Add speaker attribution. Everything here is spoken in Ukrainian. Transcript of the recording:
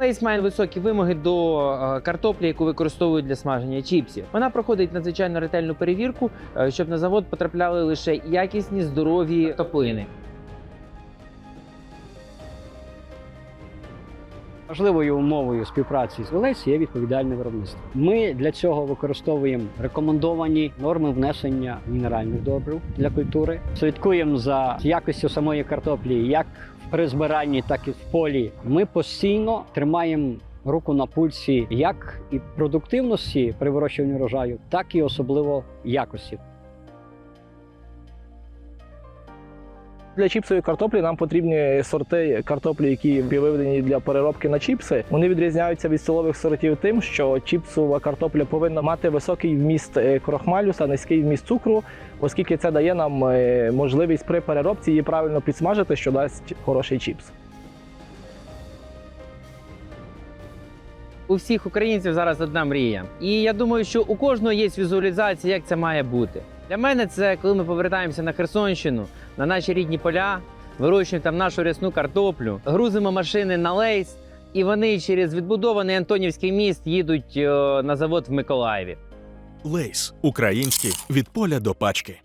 Speaker 1: Лейс має високі вимоги до е, картоплі, яку використовують для смаження чіпсів. Вона проходить надзвичайно ретельну перевірку, е, щоб на завод потрапляли лише якісні здорові топлини.
Speaker 2: Важливою умовою співпраці з ВЛС є відповідальне виробництво. Ми для цього використовуємо рекомендовані норми внесення мінеральних добрив для культури. Слідкуємо за якістю самої картоплі, як при збиранні, так і в полі. Ми постійно тримаємо руку на пульсі як і продуктивності при вирощуванні врожаю, так і особливо якості.
Speaker 3: Для чіпсової картоплі нам потрібні сорти картоплі, які виведені для переробки на чіпси. Вони відрізняються від столових сортів тим, що чіпсова картопля повинна мати високий вміст е, крохмалю та низький вміст цукру, оскільки це дає нам е, можливість при переробці її правильно підсмажити, що дасть хороший чіпс.
Speaker 1: У всіх українців зараз одна мрія. І я думаю, що у кожного є візуалізація, як це має бути. Для мене це коли ми повертаємося на Херсонщину, на наші рідні поля, вирощуємо там нашу рясну картоплю, грузимо машини на лейс, і вони через відбудований Антонівський міст їдуть е, на завод в Миколаєві.
Speaker 4: Лейс український від поля до пачки.